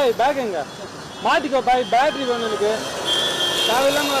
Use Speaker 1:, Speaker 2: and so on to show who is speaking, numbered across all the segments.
Speaker 1: பாய் back எங்க? மாட்டிக்கோ பாய் battery வேணும் எனக்கு. தேவையில்லாம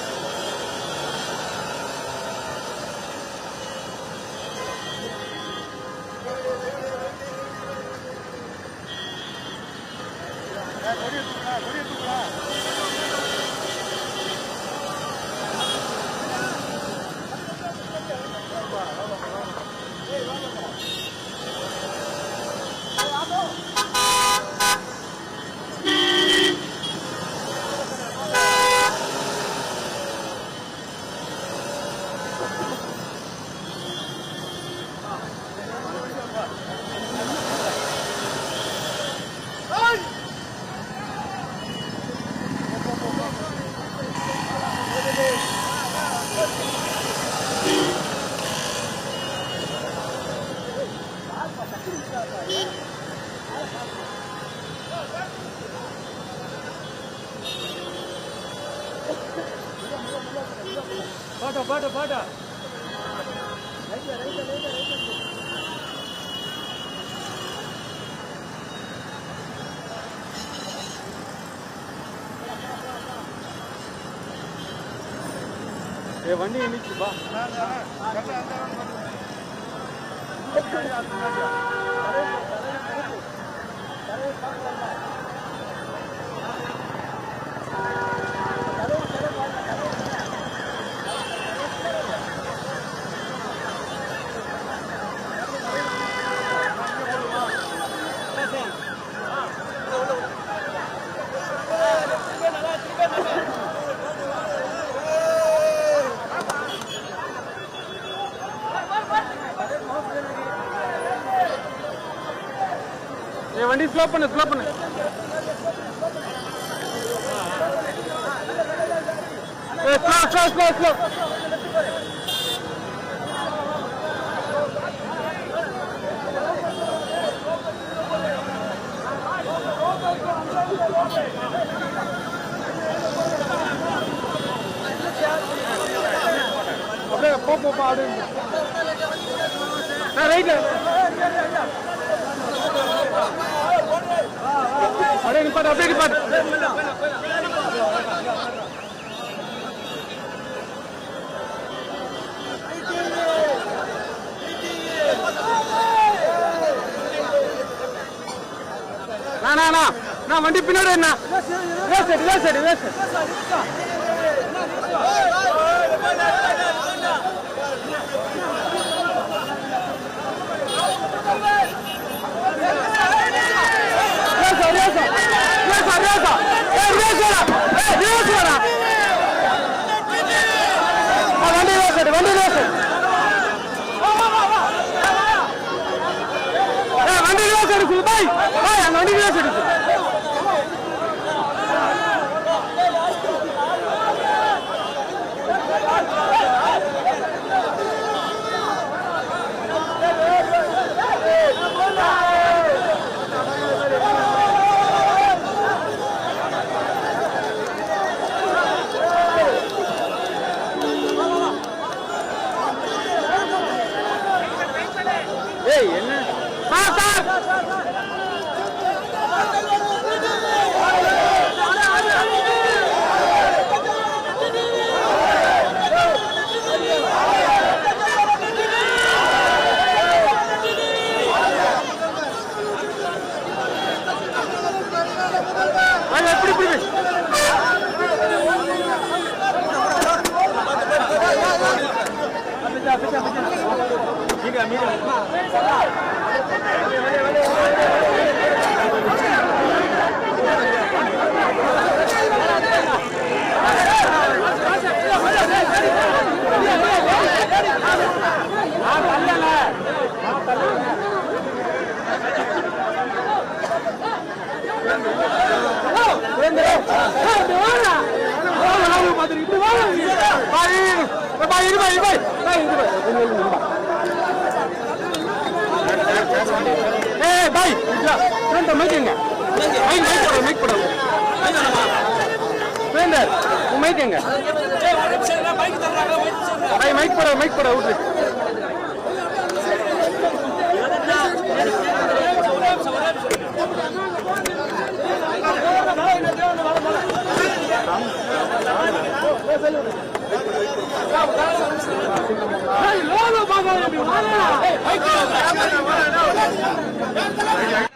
Speaker 1: பாட்டா பாட்டா பாட்டா ஏ வண்டி நிச்சு பா ஏ வண்டி Thank you. ஸ்லோ பண்ணு ஸ்லோ பண்ணு ஏ ஸ்லோ ஸ்லோ ஸ்லோ ஸ்லோ அப்படியே போ போ போ அப்படியே ரைட்ல அப்படியே நிப்பாட்டு அப்படியே நிப்பாட்டு நான் வண்டி பின்னாடி என்ன வேஸ்ட் வேஸ்ட் வேஸ்ட் ரேசா ரேசா ரேசா ரேசா ஏய் ரேசா ஏய் ரேசா ஆ வண்டி ரேசா வண்டி ரேசா ஏய் வண்டி ரேசா இருக்கு பாய் மணி கிளாஸ் எடுக்கும் ஏய் என்ன? Sir sir. பாய் இருபாய் இருபாய் இருபாய் ஏய் பாய். இல்ல வேண்டாம் மைக்குங்க மைக் மைக் போட மைக் போட. வேண்டாம் உன் மைக்குங்க பாய் மைக் போட மைக் போட விட்டு Hey, Lola, Baba, you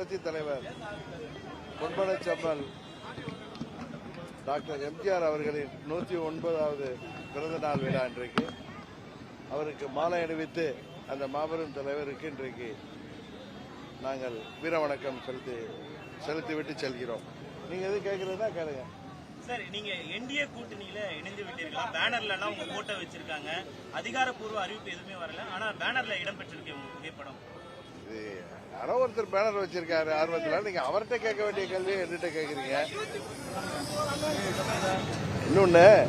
Speaker 2: புரட்சி தலைவர் பொன்பட செம்மல் டாக்டர் எம்ஜிஆர் அவர்களின் நூற்றி ஒன்பதாவது பிறந்த நாள் விழா இன்றைக்கு. அவருக்கு மாலை அணிவித்து அந்த மாபெரும் தலைவருக்கு இன்றைக்கு நாங்கள் வீர வணக்கம் செலுத்தி செலுத்திவிட்டு செல்கிறோம். நீங்க எது கேட்கறதா கேளுங்க.
Speaker 3: சார் நீங்க என்டிஏ கூட்டணியில இணைந்து விட்டீர்களா? பேனர்ல எல்லாம் உங்க போட்டோ வச்சிருக்காங்க. அதிகாரப்பூர்வ அறிவிப்பு எதுவுமே வரல. ஆனா பேனர்ல இடம் பெற்றிருக்கு உங்க புகைப்படம்.
Speaker 2: இது யாரோ ஒருத்தர் பேனர் வச்சிருக்காரு. ஆர்வத்தில் நீங்க அவர்கிட்ட கேட்க வேண்டிய கேள்வியை என்கிட்ட கேட்குறீங்க. இன்னொன்னு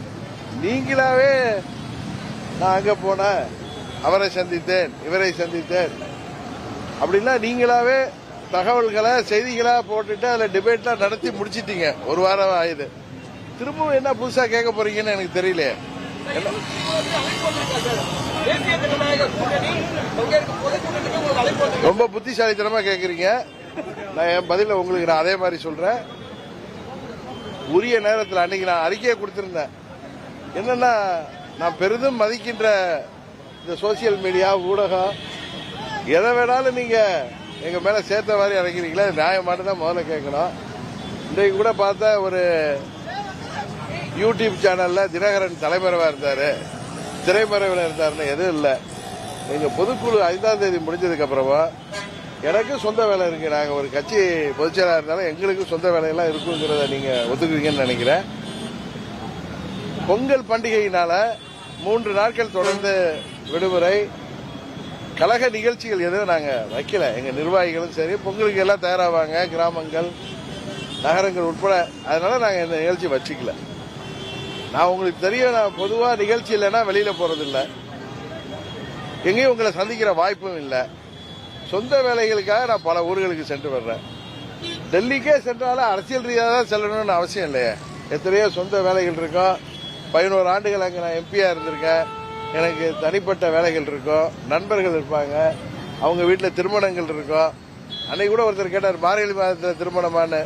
Speaker 2: நீங்களாவே நான் அங்க போனேன் அவரை சந்தித்தேன் இவரை சந்தித்தேன். அப்படின்னா நீங்களாவே தகவல்களை செய்திகளா போட்டுட்டு அதுல டிபேட்லாம் நடத்தி முடிச்சிட்டீங்க. ஒரு வாரம் ஆயுது. திரும்பவும் என்ன புதுசா கேட்க போறீங்கன்னு எனக்கு தெரியலையே. என்ன- ரொம்ப புத்திசாலித்தனமாக கேட்குறீங்க நான் என் பதிலில் உங்களுக்கு நான் அதே மாதிரி சொல்கிறேன் உரிய நேரத்தில் அன்னைக்கு நான் அறிக்கையை கொடுத்துருந்தேன். என்னன்னா நான் பெரிதும் மதிக்கின்ற இந்த சோசியல் மீடியா ஊடகம் எதை வேணாலும் நீங்கள் எங்கள் மேலே சேர்த்த மாதிரி இறங்கிறீங்களா? நியாயம் நியாயமானு தான் முதல்ல கேட்கணும். இன்றைக்கு கூட பார்த்தா ஒரு யூடியூப் சேனலில் தினகரன் தலைமறைவாக இருந்தார். திரைமறைவில் இருந்தாருன்னு எதுவும் இல்லை. எங்க பொதுக்குழு ஐந்தாம் தேதி முடிஞ்சதுக்கு அப்புறமா எனக்கு சொந்த வேலை இருக்கு. நாங்க ஒரு கட்சி பொதுச்செயலாளர் இருந்தாலும் எங்களுக்கு சொந்த வேலையெல்லாம் இருக்குங்கிறத நீங்க ஒத்துக்குவீங்கன்னு நினைக்கிறேன். பொங்கல் பண்டிகையினால மூன்று நாட்கள் தொடர்ந்து விடுமுறை கழக நிகழ்ச்சிகள் எதுவும் நாங்கள் வைக்கல. எங்கள் நிர்வாகிகளும் சரி பொங்கலுக்கு எல்லாம் தயாராவாங்க கிராமங்கள் நகரங்கள் உட்பட. அதனால நாங்கள் இந்த நிகழ்ச்சி வச்சுக்கல. நான் உங்களுக்கு தெரியும் நான் பொதுவாக நிகழ்ச்சி இல்லைன்னா வெளியில் போகிறதில்லை எங்கேயும் உங்களை சந்திக்கிற வாய்ப்பும் இல்லை. சொந்த வேலைகளுக்காக நான் பல ஊர்களுக்கு சென்று வர்றேன். டெல்லிக்கே சென்றாலும் அரசியல் ரீதியாக தான் செல்லணும்னு அவசியம் இல்லையே. எத்தனையோ சொந்த வேலைகள் இருக்கும் பதினோரு ஆண்டுகள் அங்கே நான் எம்பியாக இருந்திருக்கேன். எனக்கு தனிப்பட்ட வேலைகள் இருக்கும் நண்பர்கள் இருப்பாங்க. அவங்க வீட்டில் திருமணங்கள் இருக்கும் அன்னைக்கு கூட ஒருத்தர் கேட்டார் மார்கழி மாதத்தில் திருமணமான்னு.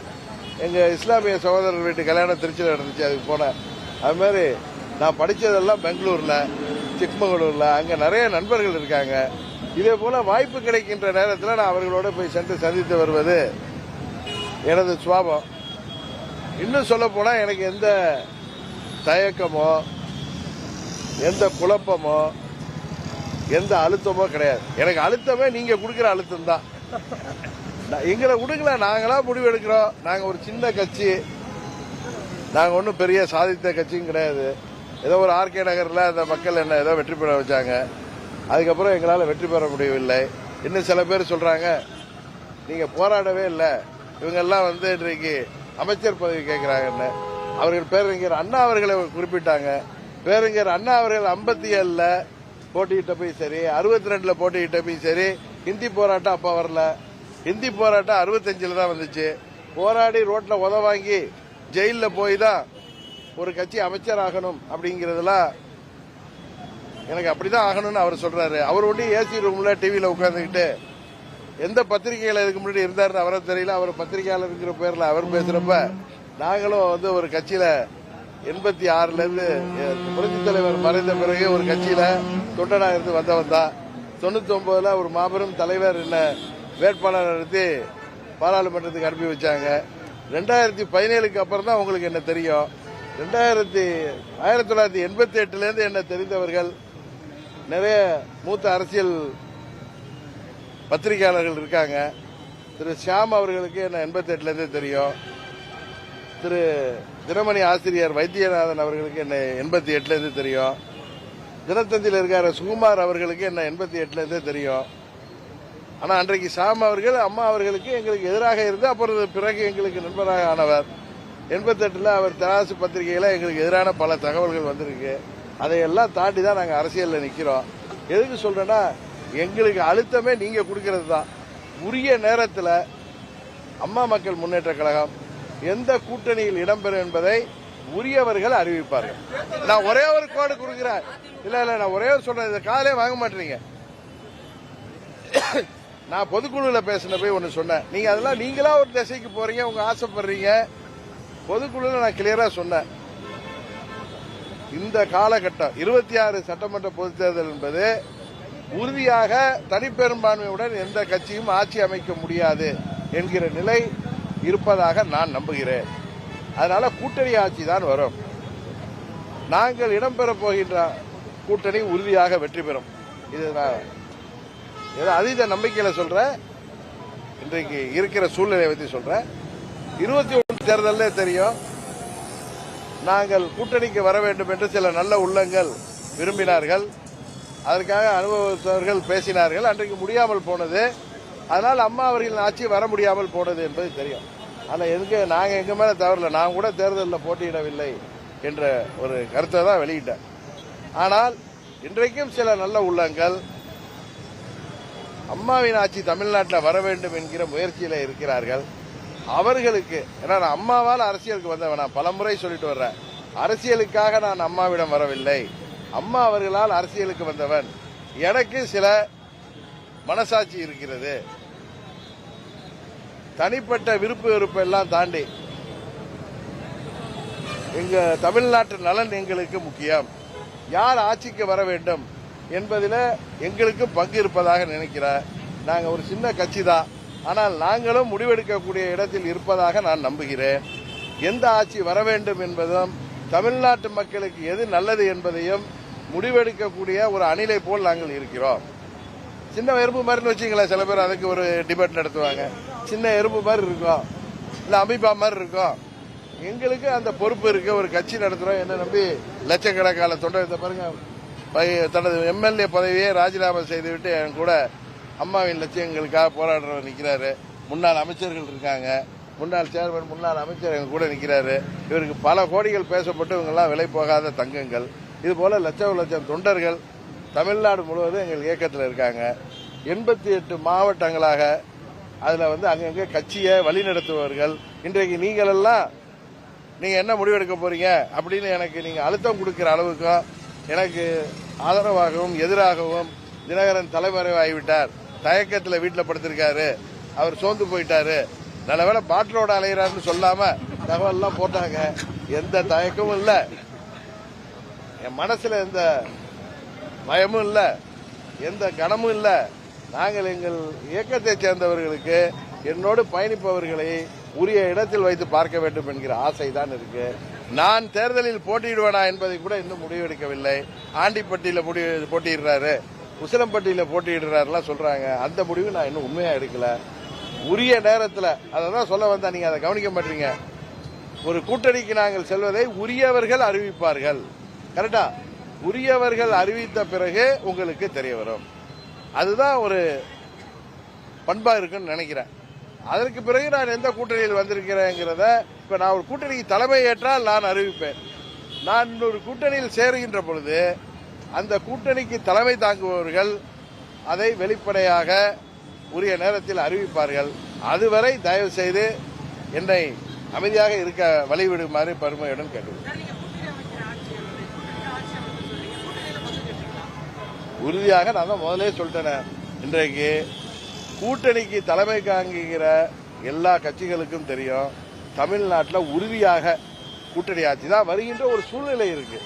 Speaker 2: எங்கள் இஸ்லாமிய சகோதரர் வீட்டு கல்யாணம் திருச்சியில் நடந்துச்சு அதுக்கு போனேன். அது மாதிரி நான் படித்ததெல்லாம் பெங்களூரில் சிக்மங்களூரில் அங்கே நிறைய நண்பர்கள் இருக்காங்க. இதே போல வாய்ப்பு கிடைக்கின்ற நேரத்தில் நான் அவர்களோட போய் சென்று சந்தித்து வருவது எனது சுவாபம் இன்னும் சொல்ல எனக்கு எந்த தயக்கமோ எந்த குழப்பமோ எந்த அழுத்தமோ கிடையாது. எனக்கு அழுத்தமே நீங்கள் கொடுக்குற அழுத்தம் தான் எங்களை கொடுக்கல நாங்களா முடிவு எடுக்கிறோம். நாங்கள் ஒரு சின்ன கட்சி. நாங்கள் ஒன்றும் பெரிய சாதித்த கட்சியும் கிடையாது. ஏதோ ஒரு ஆர்கே நகரில் அந்த மக்கள் என்ன ஏதோ வெற்றி பெற வச்சாங்க. அதுக்கப்புறம் எங்களால் வெற்றி பெற முடியவில்லை. இன்னும் சில பேர் சொல்கிறாங்க நீங்கள் போராடவே இல்லை. இவங்கெல்லாம் வந்து இன்றைக்கு அமைச்சர் பதவி கேட்குறாங்கன்னு அவர்கள் பேரறிஞர் அண்ணா அவர்களை குறிப்பிட்டாங்க. பேரறிஞர் அண்ணா அவர்கள் ஐம்பத்தி ஏழில் போட்டியிட்டப்பையும் சரி அறுபத்தி ரெண்டில் போட்டியிட்டப்பையும் சரி ஹிந்தி போராட்டம் அப்போ வரல. ஹிந்தி போராட்டம் அறுபத்தஞ்சில் தான் வந்துச்சு. போராடி ரோட்டில் உத வாங்கி ஜெயிலில் போய் தான் ஒரு கட்சி அமைச்சராகணும் அப்படிங்கறதெல்லாம் எனக்கு அப்படிதான் ஆகணும்னு அவர் சொல்றாரு. அவர் ஒண்டி ஏசி ரூம்ல டிவியில உட்காந்துக்கிட்டு எந்த பத்திரிகையில இதுக்கு முன்னாடி இருந்தாருன்னு அவரை தெரியல. அவர் பத்திரிகையாளருங்கிற பேர்ல அவர் பேசுறப்ப நாங்களும் வந்து ஒரு கட்சியில எண்பத்தி ஆறுல இருந்து புரட்சி தலைவர் மறைந்த பிறகு ஒரு கட்சியில தொண்டனா இருந்து வந்தவன் தான். தொண்ணூத்தி ஒன்பதுல ஒரு மாபெரும் தலைவர் என்ன வேட்பாளர் நடத்தி பாராளுமன்றத்துக்கு அனுப்பி வச்சாங்க. ரெண்டாயிரத்தி பதினேழுக்கு அப்புறம் தான் உங்களுக்கு என்ன தெரியும்? ரெண்டாயிரத்தி ஆயிரத்தி தொள்ளாயிரத்தி எண்பத்தி எட்டுலேருந்து என்ன தெரிந்தவர்கள் நிறைய மூத்த அரசியல் பத்திரிகையாளர்கள் இருக்காங்க. திரு ஷியாம் அவர்களுக்கு என்ன எண்பத்தி எட்டுலேருந்தே தெரியும். திரு தினமணி ஆசிரியர் வைத்தியநாதன் அவர்களுக்கு என்ன எண்பத்தி எட்டுலேருந்து தெரியும். தினத்தந்தியில் இருக்கிற சுகுமார் அவர்களுக்கு என்ன எண்பத்தி எட்டுலேருந்தே தெரியும். ஆனால் அன்றைக்கு ஷாம் அவர்கள் அம்மா அவர்களுக்கு எங்களுக்கு எதிராக இருந்து அப்புறம் பிறகு எங்களுக்கு நண்பராக ஆனவர். எண்பத்தெட்டில் அவர் தராசு பத்திரிகையில எங்களுக்கு எதிரான பல தகவல்கள் வந்திருக்கு. அதையெல்லாம் தாண்டி தான் நாங்க அரசியல்ல நிக்கிறோம். எதுக்கு சொல்றேன்னா எங்களுக்கு அழுத்தமே நீங்க கொடுக்கறது தான் உரிய நேரத்தில் அம்மா மக்கள் முன்னேற்ற கழகம் எந்த கூட்டணியில் இடம்பெறும் என்பதை உரியவர்கள் அறிவிப்பார்கள். நான் ஒரே ஒரு கோடு கொடுக்கிறேன். இல்ல இல்ல நான் ஒரே ஒரு சொல்றேன். இதை காலே வாங்க மாட்டேறீங்க நான் பொதுக்குழுல பேசின போய் ஒன்னு சொன்னேன். நீங்க அதெல்லாம் நீங்களா ஒரு திசைக்கு போறீங்க உங்க ஆசைப்படுறீங்க. பொதுக்குழுல நான் கிளியரா சொன்னேன். இந்த காலகட்டம் இருபத்தி ஆறு சட்டமன்ற பொதுத் தேர்தல் என்பது உறுதியாக தனிப்பெரும்பான்மையுடன் எந்த கட்சியும் ஆட்சி அமைக்க முடியாது என்கிற நிலை இருப்பதாக நான் நம்புகிறேன். அதனால கூட்டணி ஆட்சி தான் வரும். நாங்கள் இடம்பெறப் போகின்ற கூட்டணி உறுதியாக வெற்றி பெறும். இது நான் ஏதோ அதீத நம்பிக்கையில் சொல்றேன். இன்றைக்கு இருக்கிற சூழ்நிலையை பத்தி சொல்றேன். இருபத்தி தேர்தலே தெரியும். நாங்கள் கூட்டணிக்கு வர வேண்டும் என்று சில நல்ல உள்ளங்கள் விரும்பினார்கள். அதற்காக அனுபவத்தவர்கள் பேசினார்கள். அன்றைக்கு முடியாமல் போனது. அதனால் அம்மா அவர்களின் ஆட்சி வர முடியாமல் போனது என்பது தெரியும். ஆனால் எதுக்கு நாங்கள் எங்கள் மேலே தவறல நான் கூட தேர்தலில் போட்டியிடவில்லை என்ற ஒரு கருத்தை தான் வெளியிட்டேன். ஆனால் இன்றைக்கும் சில நல்ல உள்ளங்கள் அம்மாவின் ஆட்சி தமிழ்நாட்டில் வர வேண்டும் என்கிற முயற்சியில் இருக்கிறார்கள். அவர்களுக்கு ஏன்னா நான் அம்மாவால் அரசியலுக்கு வந்தவன் நான் பலமுறை சொல்லிட்டு வர்றேன். அரசியலுக்காக நான் அம்மாவிடம் வரவில்லை. அம்மா அவர்களால் அரசியலுக்கு வந்தவன். எனக்கு சில மனசாட்சி இருக்கிறது. தனிப்பட்ட விருப்பு வெறுப்பு எல்லாம் தாண்டி எங்க தமிழ்நாட்டு நலன் எங்களுக்கு முக்கியம். யார் ஆட்சிக்கு வர வேண்டும் என்பதில் எங்களுக்கு பங்கு இருப்பதாக நினைக்கிறேன். நாங்கள் ஒரு சின்ன கட்சி தான். ஆனால் நாங்களும் முடிவெடுக்கக்கூடிய இடத்தில் இருப்பதாக நான் நம்புகிறேன். எந்த ஆட்சி வர வேண்டும் என்பதும் தமிழ்நாட்டு மக்களுக்கு எது நல்லது என்பதையும் முடிவெடுக்கக்கூடிய ஒரு அணிலை போல் நாங்கள் இருக்கிறோம். சின்ன எறும்பு மாதிரின்னு வச்சுங்களேன் சில பேர் அதுக்கு ஒரு டிபேட் நடத்துவாங்க. சின்ன எறும்பு மாதிரி இருக்கும். இல்லை அமீபா மாதிரி இருக்கும். எங்களுக்கு அந்த பொறுப்பு இருக்கு. ஒரு கட்சி நடத்துகிறோம் என்ன நம்பி லட்சக்கணக்கான தொண்டை பாருங்க தனது எம்எல்ஏ பதவியை ராஜினாமா செய்துவிட்டு என் கூட அம்மாவின் லட்சியங்களுக்காக போராடுறவர் நிற்கிறாரு முன்னாள் அமைச்சர்கள் இருக்காங்க. முன்னாள் சேர்மன் முன்னாள் அமைச்சர் எங்க கூட நிற்கிறாரு இவருக்கு பல கோடிகள் பேசப்பட்டு இவங்கெல்லாம் விலை போகாத தங்கங்கள். இது போல லட்சம் லட்சம் தொண்டர்கள் தமிழ்நாடு முழுவதும் எங்கள் இயக்கத்தில் இருக்காங்க. எண்பத்தி எட்டு மாவட்டங்களாக அதில் வந்து அங்கங்கே கட்சியை வழிநடத்துபவர்கள். இன்றைக்கு நீங்கள் எல்லாம் என்ன முடிவெடுக்க போறீங்க? அப்படின்னு எனக்கு நீங்கள் அழுத்தம் கொடுக்கிற அளவுக்கும் எனக்கு ஆதரவாகவும் எதிராகவும் தினகரன் தலைமறைவாகிவிட்டார். தயக்கத்தில் வீட்டில் படுத்திருக்காரு. அவர் சோர்ந்து போயிட்டாரு. நல்லவேளை பாட்டிலோட அலைகிறாருன்னு சொல்லாம தகவல்லாம் போட்டாங்க. எந்த தயக்கமும் இல்லை. என் மனசுல எந்த பயமும் இல்ல. எந்த கனமும் இல்ல. நாங்கள் எங்கள் இயக்கத்தை சேர்ந்தவர்களுக்கு என்னோடு பயணிப்பவர்களை உரிய இடத்தில் வைத்து பார்க்க வேண்டும் என்கிற ஆசை தான் இருக்கு. நான் தேர்தலில் போட்டியிடுவேனா என்பதை கூட இன்னும் முடிவெடுக்கவில்லை. ஆண்டிப்பட்டியில முடிவு போட்டியிடுறாரு. உசிலம்பட்டியில் போட்டியிடுறாருலாம் சொல்கிறாங்க அந்த முடிவு நான் இன்னும் உண்மையாக எடுக்கலை. உரிய நேரத்தில் அதை தான் சொல்ல வந்தா நீங்கள் அதை கவனிக்க மாட்டீங்க. ஒரு கூட்டணிக்கு நாங்கள் செல்வதை உரியவர்கள் அறிவிப்பார்கள். கரெக்டா? உரியவர்கள் அறிவித்த பிறகு உங்களுக்கு தெரிய வரும். அதுதான் ஒரு பண்பாக இருக்குன்னு நினைக்கிறேன். அதற்கு பிறகு நான் எந்த கூட்டணியில் வந்திருக்கிறேங்கிறத இப்போ நான் ஒரு கூட்டணிக்கு தலைமை ஏற்றால் நான் அறிவிப்பேன். நான் ஒரு கூட்டணியில் சேருகின்ற பொழுது அந்த கூட்டணிக்கு தலைமை தாங்குபவர்கள் அதை வெளிப்படையாக உரிய நேரத்தில் அறிவிப்பார்கள். அதுவரை தயவு செய்து என்னை அமைதியாக இருக்க வழிவிடுமாறு பருமையுடன் கேட்டுக்கொள்கிறேன். உறுதியாக நான் தான் முதலே சொல்லிட்டேன். இன்றைக்கு கூட்டணிக்கு தலைமை தாங்குகிற எல்லா கட்சிகளுக்கும் தெரியும் தமிழ்நாட்டில் உறுதியாக கூட்டணி ஆட்சி தான் வருகின்ற ஒரு சூழ்நிலை இருக்குது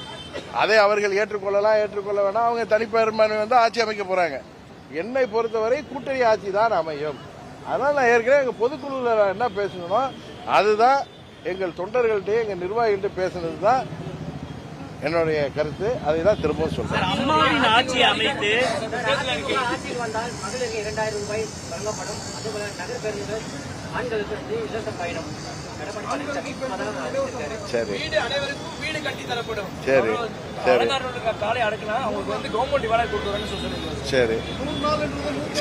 Speaker 2: அதை அவர்கள் ஏற்றுக்கொள்ளலாம் ஏற்றுக்கொள்ள வேணாம். அவங்க தனிப்பெரும்பான்மை வந்து ஆட்சி அமைக்க போறாங்க. என்னை பொறுத்தவரை கூட்டணி ஆட்சி தான் அமையும். அதனால நான் ஏற்கனவே எங்க பொதுக்குழுல நான் என்ன பேசணுமோ அதுதான் எங்கள் தொண்டர்கள்ட்டையும் எங்கள் நிர்வாகிகிட்ட பேசுனது தான் என்னுடைய கருத்து அதை தான் திரும்பவும் சொல்றேன்.
Speaker 3: அம்மாவின் ஆட்சி அமைத்து
Speaker 4: ஆட்சியில் வந்தால் மகளிருக்கு இரண்டாயிரம் ரூபாய் வழங்கப்படும் அதுபோல நகர் பேருந்துகள் ஆண்களுக்கு வந்து இலவச பயணம் எடப்பாடி பழனிசாமி இப்பதான் அறிவிச்சிருக்காரு.
Speaker 2: சரி
Speaker 5: வீடு அனைவருக்கும் வீடு கட்டி தரப்படும்
Speaker 2: சரி. சரி
Speaker 5: பணக்காரர்களுக்கு காலை அடக்கலாம் அவங்களுக்கு வந்து கவர்மெண்ட் வேலை கொடுக்குறாங்கன்னு சொல்லிருக்காங்க
Speaker 2: சரி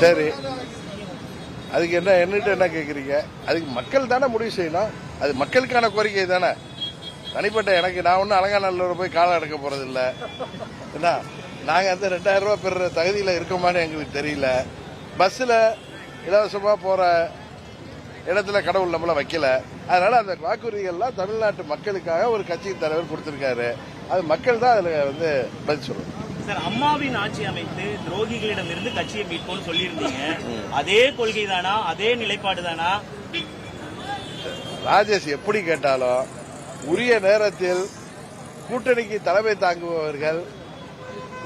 Speaker 2: சரி அதுக்கு என்ன என்னட்டு என்ன கேக்குறீங்க? அதுக்கு மக்கள் தானே முடிவு செய்யணும். அது மக்களுக்கான கோரிக்கை தானே. தனிப்பட்ட எனக்கு நான் ஒன்றும் அலங்காநல்லூர் போய் காலம் அடக்க போறது இல்ல என்ன நாங்கள் அந்த ரெண்டாயிரம் ரூபாய் பெறுற தகுதியில் இருக்கோமான்னு எங்களுக்கு தெரியல. பஸ்ஸில் இலவசமாக போகிற இடத்துல கடவுள் நம்மள வைக்கல. அதனால அந்த வாக்குறுதிகள்லாம் தமிழ்நாட்டு மக்களுக்காக ஒரு கட்சியின் தலைவர் கொடுத்திருக்காரு. அது மக்கள் தான் அதில் வந்து பதில் சொல்லணும்.
Speaker 3: சார் அம்மாவின் ஆட்சி அமைத்து துரோகிகளிடம் இருந்து கட்சியை மீட்போம்னு சொல்லியிருந்தீங்க. அதே கொள்கை தானா அதே நிலைப்பாடு தானா
Speaker 2: ராஜேஷ் எப்படி கேட்டாலும் உரிய நேரத்தில் கூட்டணிக்கு தலைமை தாங்குபவர்கள்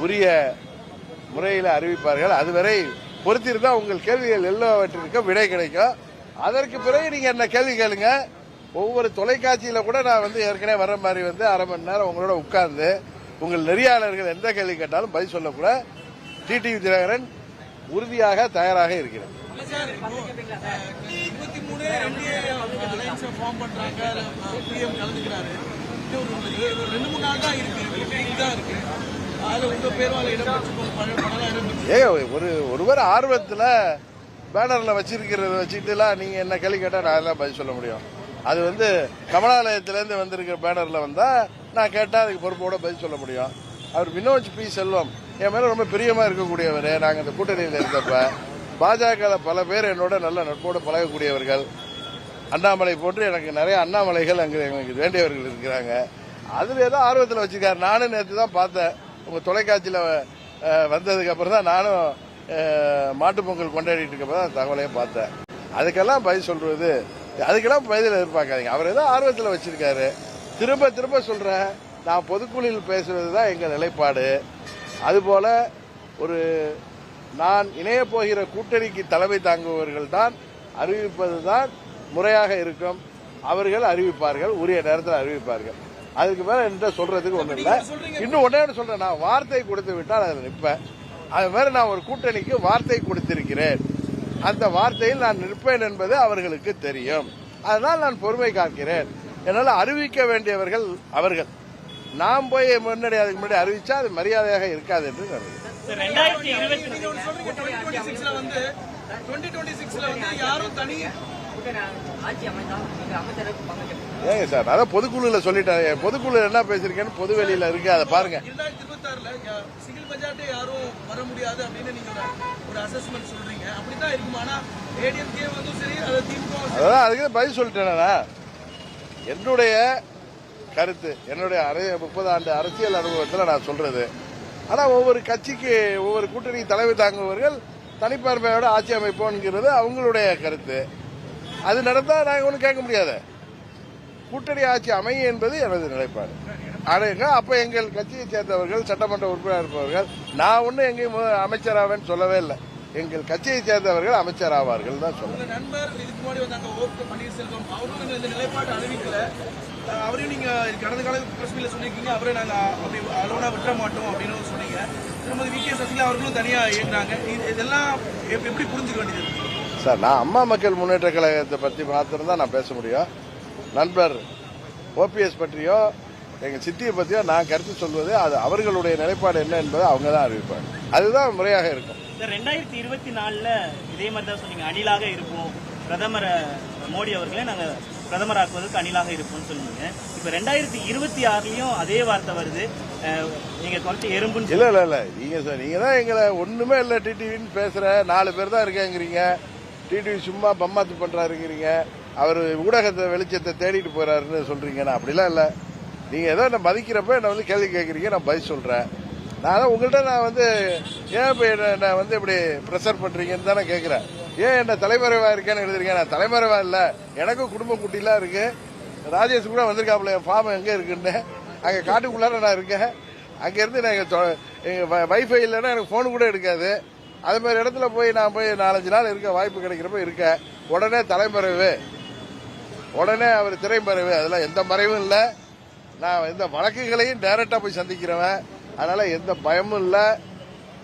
Speaker 2: உரிய முறையில் அறிவிப்பார்கள். அதுவரை பொறுத்திருந்தா உங்கள் கேள்விகள் எல்லாவற்றிற்கும் விடை கிடைக்கும். அதற்கு பிறகு நீங்க என்ன கேள்வி கேளுங்க. ஒவ்வொரு தொலைக்காட்சியில கூட நான் வந்து ஏற்கனவே வர மாதிரி வந்து அரை மணி நேரம் உங்களோட உட்கார்ந்து உங்கள் நெறியாளர்கள் எந்த கேள்வி கேட்டாலும் பதில் சொல்லக்கூட டிடிவி தினகரன் உறுதியாக தயாராக இருக்கிறேன்
Speaker 5: இருபத்தி என்டிஏ ஃபார்ம் பிஎம் கலந்துக்கிறாரு. ஒரு ரெண்டு மூணு நாள் தான் இருக்கு. தான் இருக்கு.
Speaker 2: ஒரு ஒருவர் ஆர்வத்துல பேனர்ல வச்சிருக்கிறத வச்சுட்டுலாம் நீங்க என்ன கேள்வி கேட்டா நான் எல்லாம் பதில் சொல்ல முடியும். அது வந்து கமலாலயத்துல இருந்து வந்திருக்கிற பேனர்ல வந்தா நான் கேட்டா அதுக்கு பொறுப்போட பதில் சொல்ல முடியும். அவர் வினோஜ் பி செல்வம். என் மேல ரொம்ப பிரியமா இருக்கக்கூடியவர். நாங்க இந்த கூட்டணியில் இருந்தப்ப பாஜக பல பேர் என்னோட நல்ல நட்போடு பழகக்கூடியவர்கள். அண்ணாமலை போன்று எனக்கு நிறைய அண்ணாமலைகள் அங்கே எனக்கு வேண்டியவர்கள் இருக்கிறாங்க. அதுல ஏதோ ஆர்வத்தில் வச்சிருக்காரு நானும் நேற்று தான் பார்த்தேன். உங்க தொலைக்காட்சியில் வந்ததுக்கப்புறம் வந்ததுக்கு அப்புறம் தான் நானும் மாட்டு மாட்டுப் பொங்கல் கொண்டாடிட்டு இருக்கப்ப தான் தகவலையும் பார்த்தேன். அதுக்கெல்லாம் பதில் சொல்றது அதுக்கெல்லாம் பதில் எதிர்பார்க்காதீங்க. அவர் ஏதோ ஆர்வத்தில் வச்சிருக்காரு. திரும்ப திரும்ப சொல்றேன். நான் பொதுக்குழுவில் பேசுவது தான் எங்கள் நிலைப்பாடு. அதுபோல ஒரு நான் இணைய போகிற கூட்டணிக்கு தலைமை தாங்குபவர்கள் தான் அறிவிப்பது தான் முறையாக இருக்கும். அவர்கள் அறிவிப்பார்கள் உரிய நேரத்தில் அறிவிப்பார்கள். அதுக்கு மேல என்கிட்ட சொல்றதுக்கு ஒண்ணும் இல்ல. இன்னும் ஒன்னே ஒன்று சொல்றேன். நான் வார்த்தை கொடுத்து விட்டால் அதில் நிற்பேன். அது மாதிரி நான் ஒரு கூட்டணிக்கு வார்த்தை கொடுத்திருக்கிறேன். அந்த வார்த்தையில் நான் நிற்பேன் என்பது அவர்களுக்கு தெரியும். அதனால் நான் பொறுமை காக்கிறேன். என்னால் அறிவிக்க வேண்டியவர்கள் அவர்கள். நாம் போய் முன்னாடி அதுக்கு முன்னாடி அறிவிச்சா அது மரியாதையாக இருக்காது என்று நினைக்கிறேன்.
Speaker 3: ரெண்டாயிரத்தி இருபத்தி
Speaker 5: சொல்றீங்க டுவெண்ட்டி சிக்ஸ்ல வந்து டுவெண்ட்டி டுவெண்ட்டி சிக்ஸ்ல வந்து யாரும் தனி
Speaker 4: கூட்டணி ஆட்சி அமைந்தால் நீங்க அமைச்சருக்கு பங்கு
Speaker 2: ஏங்க சார் அதான் பொதுக்குழுல சொல்லிட்டேன். பொதுக்குழு என்ன பேசிருக்கேன்னு பொது வெளியில இருக்கு அதை பாருங்க.
Speaker 5: இரண்டாயிரத்தி இருபத்தி ஆறுல சிங்கிள் பட்ஜெட்டே யாரும் வர முடியாது அப்படின்னு நீங்க ஒரு- ஒரு அசஸ்மெண்ட் சொல்றீங்க. அப்படித்தான் இருக்குமா. ஆனா ஏடிஎம்கே வந்து சரி அது திமுக வும் சரி.
Speaker 2: அதான் அதுக்கு தான் பதில் சொல்லிட்டேனா என்னுடைய கருத்து என்னுடைய அரை- முப்பது ஆண்டு அரசியல் அனுபவத்தில் நான் சொல்றது ஆனால் ஒவ்வொரு கட்சிக்கு ஒவ்வொரு கூட்டணி தலைமை தாங்குபவர்கள் தனிப்பான்மையோட ஆட்சி அமைப்போங்கிறது அவங்களுடைய கருத்து. அது நடந்தால் நாங்கள் ஒன்றும் கேட்க முடியாது. கூட்டணி ஆட்சி அமையும் என்பது எனது நிலைப்பாடு. அடையுங்க அப்ப எங்கள் கட்சியை சேர்ந்தவர்கள் சட்டமன்ற உறுப்பினர் இருப்பவர்கள் நான் ஒன்றும் எங்கேயும் அமைச்சராவேன்னு சொல்லவே இல்லை. எங்கள் கட்சியை சேர்ந்தவர்கள் அமைச்சர் ஆவார்கள் தான்
Speaker 5: சொல்லுங்க நண்பர் இதுக்கு முன்னாடி வந்தாங்க ஓ பன்னீர்செல்வம். அவரும் இந்த நிலைப்பாடு அறிவிக்கல. அவரையும் நீங்க கடந்த கால பிரஸ் மீட்ல சொல்லியிருக்கீங்க. அவரே நாங்க அப்படி அலோனா விட்டுற மாட்டோம் அப்படின்னு சொன்னீங்க. திருமதி வி கே சசிகலா அவர்களும் தனியா இயங்குறாங்க. இது- இதெல்லாம் எப்- எப்படி புரிஞ்சுக்க வேண்டியது?
Speaker 2: சார் நான் அம்மா மக்கள் முன்னேற்ற கழகத்தை பற்றி மாத்திரம் தான் நான் பேச முடியும். நண்பர் ஓபிஎஸ் பற்றியோ எங்க சித்தியை பற்றியோ நான் கருத்து சொல்வது அது அவர்களுடைய நிலைப்பாடு என்ன என்பதை அவங்க தான் அறிவிப்பாங்க. அதுதான் முறையாக இருக்கும்.
Speaker 3: சார் ரெண்டாயிரத்தி இருபத்தி நாலுல இதே மாதிரி தான் சொன்னீங்க. அணிலாக இருப்போம். பிரதமர் மோடி அவர்களே நாங்க பிரதமராக்குவதற்கு அணிலாக இருக்கும்னு சொன்னீங்க இப்ப ரெண்டாயிரத்தி இருபத்தி ஆறுலயும் அதே வார்த்தை வருது. நீங்க குறைச்சி எறும்புன்னு
Speaker 2: இல்ல இல்ல இல்ல. நீங்க சார் நீங்க தான் எங்களை ஒண்ணுமே இல்ல டிடிவின்னு பேசுற நாலு பேர் தான் இருக்காங்கிறீங்க. டிடிவி சும்மா பம்மாத்து பண்றாருங்கிறீங்க. அவர் ஊடகத்தை வெளிச்சத்தை தேடிட்டு போறாருன்னு சொல்றீங்க. நான் அப்படிலாம் இல்ல. நீங்க ஏதோ என்ன மதிக்கிறப்ப என்ன வந்து கேள்வி கேட்கறீங்க நான் பதில் சொல்றேன். நான் தான் உங்கள்கிட்ட நான் வந்து ஏன் இப்போ நான் வந்து இப்படி ப்ரெஷர் பண்ணுறீங்கன்னு தான் நான் கேட்குறேன் ஏன் என்ன தலைமறைவா இருக்கேன்னு எழுதிருக்கேன் நான் தலைமறைவா இல்லை. எனக்கும் குடும்ப குட்டிலாம் இருக்கு. ராஜேஷ் கூட வந்திருக்காப்புல என் ஃபார்ம் எங்கே இருக்குன்னு. அங்கே காட்டுக்குள்ளார நான் இருக்கேன். அங்கேருந்து நான் எங்கள் எங்கள் வைஃபை இல்லைன்னா எனக்கு ஃபோன் கூட எடுக்காது. அது மாதிரி இடத்துல போய் நான் போய் நாலஞ்சு நாள் இருக்க வாய்ப்பு கிடைக்கிறப்ப இருக்கேன் உடனே தலைமறைவு. உடனே அவர் திரைமறைவு. அதெல்லாம் எந்த மறைவும் இல்லை. நான் எந்த வழக்குகளையும் டைரக்டா போய் சந்திக்கிறவன். அதனால எந்த பயமும் இல்லை.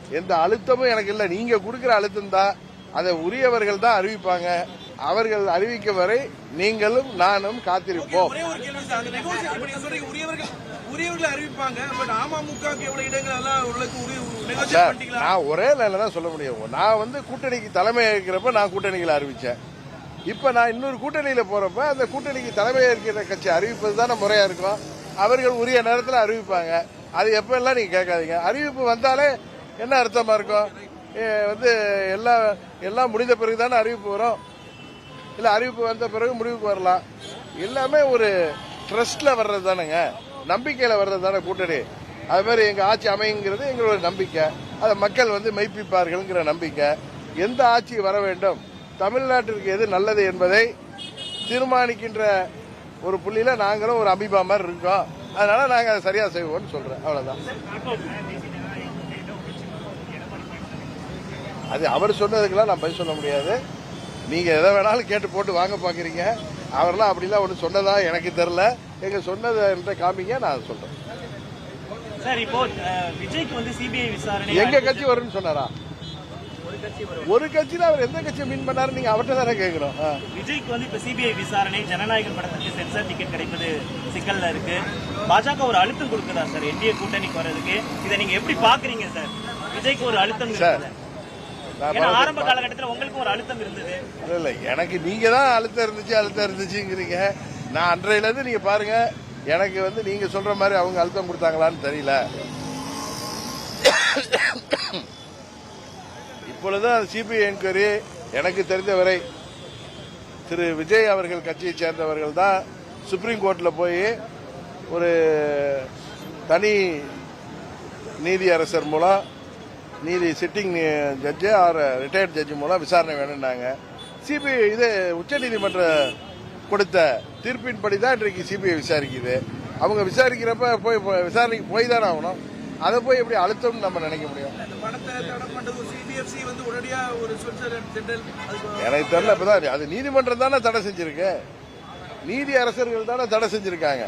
Speaker 2: எந்த அழுத்தமும் எனக்கு இல்லை. நீங்க கொடுக்குற அழுத்தம் தான். அதை உரியவர்கள் தான் அறிவிப்பாங்க. அவர்கள் அறிவிக்க வரை நீங்களும் நானும் காத்திருப்போம். நான் ஒரே லைன்ல தான் சொல்ல முடியும். நான் வந்து கூட்டணிக்கு தலைமை ஏற்கிறப்ப நான் கூட்டணிகளை அறிவிச்சேன். இப்ப நான் இன்னொரு கூட்டணியில போறப்ப அந்த கூட்டணிக்கு தலைமை ஏற்கிற கட்சி அறிவிப்பது தானே முறையா இருக்கும். அவர்கள் உரிய நேரத்தில் அறிவிப்பாங்க. அது எப்ப எல்லாம் நீங்க கேட்காதீங்க. அறிவிப்பு வந்தாலே என்ன அர்த்தமா இருக்கும்? வந்து எல்லாம் எல்லாம் முடிந்த பிறகு தானே அறிவிப்பு வரும். இல்லை அறிவிப்பு வந்த பிறகு முடிவுக்கு வரலாம். எல்லாமே ஒரு ட்ரஸ்டில் வர்றது தானேங்க நம்பிக்கையில் வர்றது தானே கூட்டணி. அது மாதிரி எங்கள் ஆட்சி அமைங்கிறது எங்களோட நம்பிக்கை. அதை மக்கள் வந்து மெய்ப்பிப்பார்கள்ங்கிற நம்பிக்கை. எந்த ஆட்சி வர வேண்டும்? தமிழ்நாட்டிற்கு எது நல்லது என்பதை தீர்மானிக்கின்ற ஒரு புள்ளியில் நாங்களும் ஒரு அபிபா மாதிரி இருக்கோம். அதனால நாங்கள் அதை சரியாக செய்வோம்னு சொல்கிறேன் அவ்வளோதான் அது அவர் சொன்னதுக்கெல்லாம் நான் பதில் சொல்ல முடியாது. நீங்க எதை வேணாலும் கேட்டு போட்டு வாங்க பாக்குறீங்க. அவரெல்லாம் அப்படிலாம் ஒன்று சொன்னதா எனக்கு தெரியல. எங்க சொன்னதை என்கிட்ட காமிங்க நான் அதை சொல்றேன்.
Speaker 3: சார் இப்போ அஹ், விஜய்க்கு வந்து சிபிஐ விசாரணை
Speaker 2: எங்க கட்சி வரும்னு சொன்னாரா? ஒரு கட்சியில அவர் எந்த கட்சியை மீன் பண்ணாரு நீங்க அவர்கிட்ட தானே கேட்கிறோம்.
Speaker 3: விஜய்க்கு வந்து இப்ப சிபிஐ விசாரணை ஜனநாயகம் படத்துக்கு சென்சார் டிக்கெட் கிடைப்பது சிக்கல்ல இருக்கு. பாஜக ஒரு அழுத்தம் கொடுக்குதா சார்? என்டிஏ கூட்டணிக்கு வர்றதுக்கு. இதை நீங்க எப்படி பாக்குறீங்க சார்? விஜய்க்கு ஒரு அழுத்தம்
Speaker 2: சார்,
Speaker 3: இருக்குது
Speaker 2: நான்
Speaker 3: ஏன்னா
Speaker 2: பாத்து-
Speaker 3: ஆரம்ப காலகட்டத்தில் உங்களுக்கு ஒரு அழுத்தம் இருந்தது.
Speaker 2: இல்ல இல்ல எனக்கு நீங்க தான் அழுத்தம் இருந்துச்சு அழுத்தம் இருந்துச்சுங்கிறீங்க. நான் அன்றையில இருந்து நீங்க பாருங்க எனக்கு வந்து நீங்க சொல்ற மாதிரி அவங்க அழுத்தம் கொடுத்தாங்களான்னு தெரியல. இப்பொழுதுதான் சிபிஐ என்கொயரி எனக்கு தெரிந்தவரை திரு விஜய் அவர்கள் கட்சியை சேர்ந்தவர்கள் தான் சுப்ரீம் கோர்ட்ல போய் ஒரு தனி நீதி அரசர் மூலம் நீதி sitting judge or retired judge மூலம் விசாரணை வேணும்னாங்க. சிபிஐ இது உச்சநீதிமன்ற கொடுத்த தீர்ப்பின்படி தான் இன்றைக்கு சிபிஐ விசாரிக்குது. அவங்க விசாரிக்கிறப்ப போய் போய் விசாரணைக்கு போய் தானே ஆகணும். அதை போய் எப்படி அழுத்தம்னு நம்ம நினைக்க முடியும். எனக்கு தெரியல இப்பதான் அது நீதிமன்றம் தானே தடை செஞ்சிருக்கு. நீதி அரசர்கள் தானே தடை செஞ்சிருக்காங்க.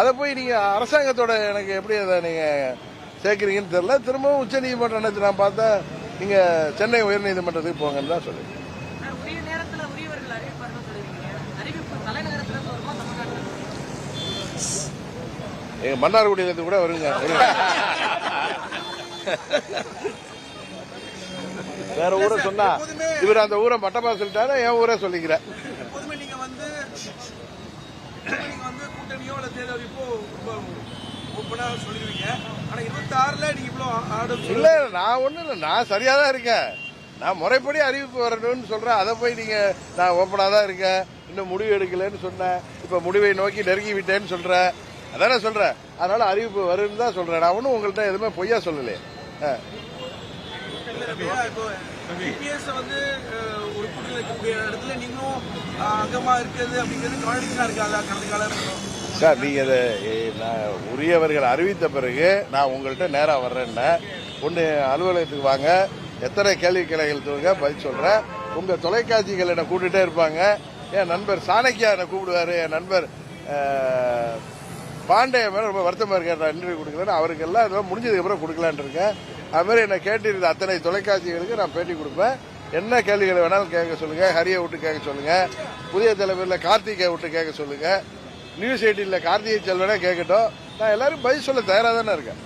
Speaker 2: அதை போய் நீங்க அரசாங்கத்தோட எனக்கு எப்படி அதை நீங்க சேர்க்கறீங்கன்னு தெரியல. திரும்பவும் உச்ச நீதிமன்றம் நேத்து நான் பார்த்தா நீங்க சென்னை உயர்நீதிமன்றத்துக்கு போங்கன்னு தான் சொல்லி.
Speaker 4: உரிய நேரத்துல உரியவர்கள் அறிவிப்பார்கள் சொல்லுவீங்க அறிவிப்பு தலைநகரத்துல இருந்து வருமா தமிழ்நாட்டுல இருந்து?
Speaker 2: எங்க மன்னார்குடியிலிருந்து கூட வருங்க. வேற ஊரை சொன்னா இவர் அந்த ஊரை மட்டமா சொல்லிட்டாரு என் ஊரை
Speaker 5: வந்து கூட்டணியோ தேர்தல் சொல்லிடுவீங்க.
Speaker 2: இல்ல நான் ஒண்ணும் இல்ல. நான் சரியா தான் இருக்கேன். நான் முறைப்படி அறிவிப்பு வரணும்னு சொல்றேன். அதை போய் நீங்க நான் ஓப்பனா தான் இருக்கேன். இன்னும் முடிவு எடுக்கலன்னு சொன்னேன். இப்ப முடிவை நோக்கி நெருங்கி விட்டேன்னு சொல்றேன். அதானே சொல்றேன். அதனால அறிவிப்பு வரும்னு தான் சொல்றேன். நான் ஒன்றும் உங்கள்கிட்ட எதுவுமே பொய்யா சொல்லலையே. ஆ.
Speaker 5: வந்து ஒரு இடத்துல நீங்களும் அஹ், அங்கமா இருக்கிறது அப்படிங்கிறது கான்ட்ரடிக்ஷனா இருக்காதா? கடந்த காலம்
Speaker 2: சார் நீங்க அதை நான் உரியவர்கள் அறிவித்த பிறகு நான் உங்கள்கிட்ட நேரா வர்றேன்னா. ஒன்று அலுவலகத்துக்கு வாங்க. எத்தனை கேள்வி கிளைகள் தூங்க பதில் சொல்றேன். உங்க தொலைக்காட்சிகள் என்னை கூப்பிட்டுட்டே இருப்பாங்க. என் நண்பர் சாணக்கியா என்னை கூப்பிடுவாரு. என் நண்பர் பாண்டிய மேல ரொம்ப வருத்தமா இருக்கேன் நான் இன்டர்வியூ கொடுக்கலன்னு அவருக்கு எல்லாம் இதெல்லாம் முடிஞ்சதுக்கு அப்புறம் கொடுக்கலான்னு இருக்கேன். அது மாதிரி என்னை கேட்டிருந்த அத்தனை தொலைக்காட்சிகளுக்கு நான் பேட்டி கொடுப்பேன். என்ன கேள்விகளை வேணாலும் கேட்க சொல்லுங்க. ஹரியை விட்டு கேட்க சொல்லுங்க. புதிய தலைவரில் கார்த்திகை விட்டு கேட்க சொல்லுங்க. நியூஸ் எயிட்டில் கார்த்திகை செல்வனே கேட்கட்டும் நான் எல்லாரும் பதில் சொல்ல தயாராக தானே இருக்கேன்.